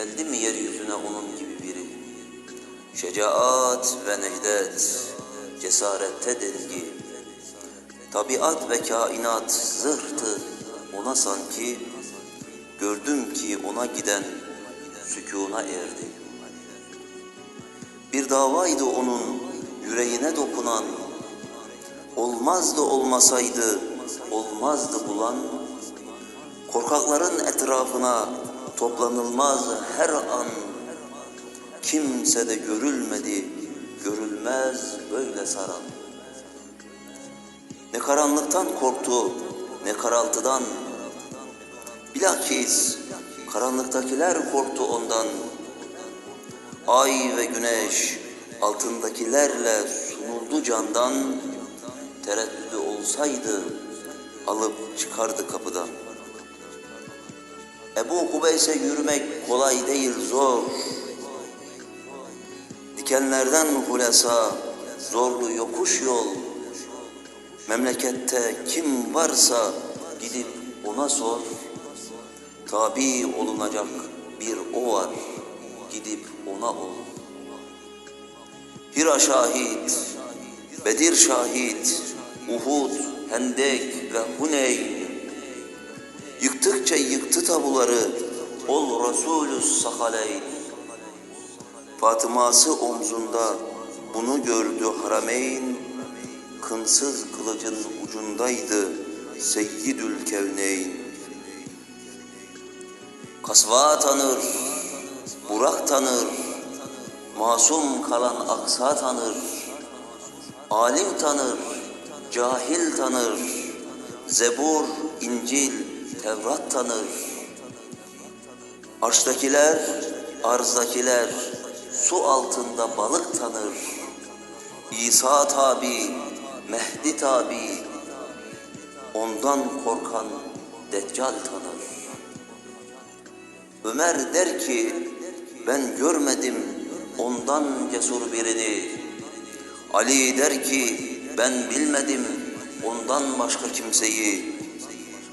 Geldi mi yeryüzüne onun gibi biri? Şecaat ve necdet, cesarette dengi. Tabiat ve kainat zırhtı ona sanki. Gördüm ki ona giden sükûna erdi. Bir davaydı onun yüreğine dokunan, olmazdı olmasaydı olmazdı bulan, korkakların etrafına toplanılmaz her an, kimse de görülmedi, görülmez böyle saran. Ne karanlıktan korktu, ne karaltıdan, bilakis karanlıktakiler korktu ondan. Ay ve güneş altındakilerle sunuldu candan, tereddüdü olsaydı alıp çıkardı kapıdan. Ebu Kubeyse yürümek kolay değil zor. Dikenlerden hulesa, zorlu yokuş yol. Memlekette kim varsa gidip ona sor. Tabi olunacak bir o var, gidip ona ol. Hira şahit, Bedir şahit, Uhud, Hendek ve Huneyn. Yıktıkça yıktı tabuları, ol Resulü Sakaleyn. Fatıma'sı omzunda bunu gördü Harameyn. Kınsız kılıcın ucundaydı Seyyidül Kevneyn. Kasva tanır, Burak tanır, masum kalan aksa tanır, alim tanır, cahil tanır, Zebur, İncil, Tevrat tanır. Arştakiler, arzdakiler, su altında balık tanır. İsa tabi, Mehdi tabi, ondan korkan Deccal tanır. Ömer der ki, ben görmedim ondan cesur birini. Ali der ki, ben bilmedim ondan başka kimseyi.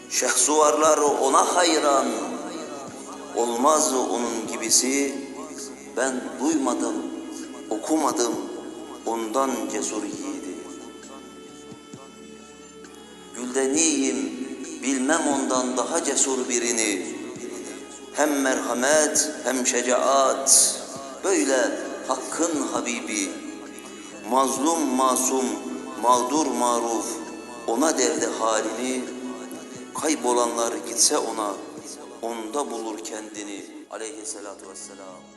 Şehsuvarlar ona hayran, olmaz onun gibisi. Ben duymadım, okumadım ondan cesur yiğidi. Güldeniyim, bilmem ondan daha cesur birini. Hem merhamet hem şecaat, böyle hakkın Habibi. Mazlum masum, mağdur maruf, ona derdi halini. Kaybolanlar gitse ona, onda bulur kendini aleyhissalatu vesselam.